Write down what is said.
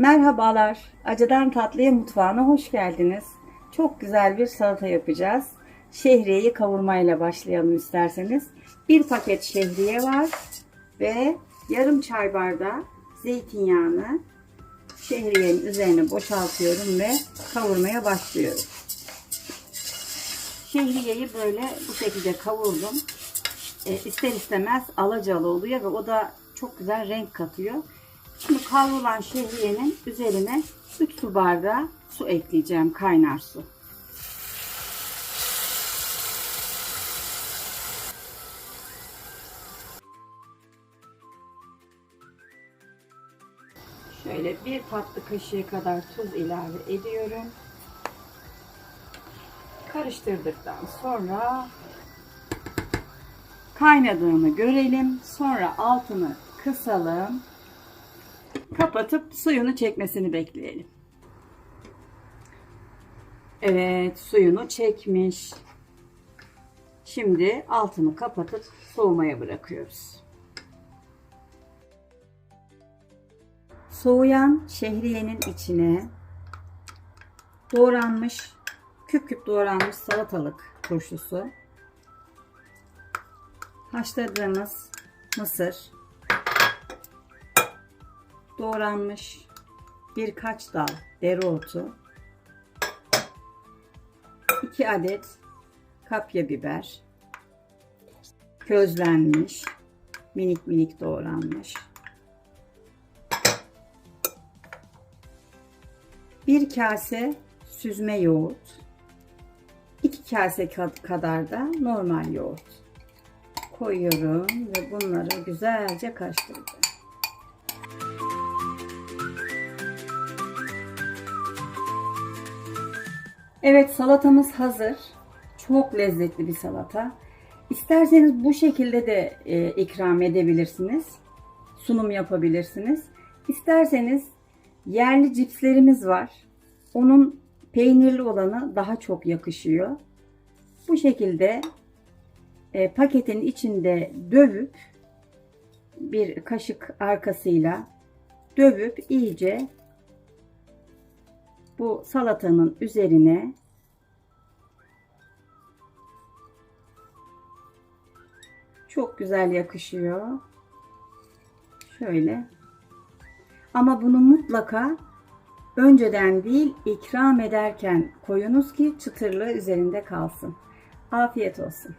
Merhabalar. Acıdan tatlıya mutfağına hoş geldiniz. Çok güzel bir salata yapacağız. Şehriyeyi kavurmayla başlayalım isterseniz. Bir paket şehriye var ve yarım çay bardağı zeytinyağını şehriyenin üzerine boşaltıyorum ve kavurmaya başlıyorum. Şehriyeyi böyle bu şekilde kavurdum. E, ister istemez alacalı oluyor ve o da çok güzel renk katıyor. Kavrulan şehriyenin üzerine 3 su bardağı su ekleyeceğim. Kaynar su. Şöyle bir tatlı kaşığı kadar tuz ilave ediyorum. Karıştırdıktan sonra kaynadığını görelim. Sonra altını kısalım. Kapatıp suyunu çekmesini bekleyelim. Evet suyunu çekmiş. Şimdi altını kapatıp soğumaya bırakıyoruz. Soğuyan şehriyenin içine doğranmış, küp küp doğranmış salatalık turşusu, haşladığımız mısır, doğranmış birkaç dal dereotu, 2 adet kapya biber, közlenmiş, minik minik doğranmış, bir kase süzme yoğurt, 2 kase kadar da normal yoğurt koyuyorum ve bunları güzelce karıştıracağım. Evet salatamız hazır. Çok lezzetli bir salata. İsterseniz bu şekilde de e, ikram edebilirsiniz. Sunum yapabilirsiniz. İsterseniz yerli cipslerimiz var. Onun peynirli olanı daha çok yakışıyor. Bu şekilde e, paketin içinde dövüp bir kaşık arkasıyla dövüp iyice bu salatanın üzerine çok güzel yakışıyor. Şöyle. Ama bunu mutlaka önceden değil ikram ederken koyunuz ki çıtırlığı üzerinde kalsın. Afiyet olsun.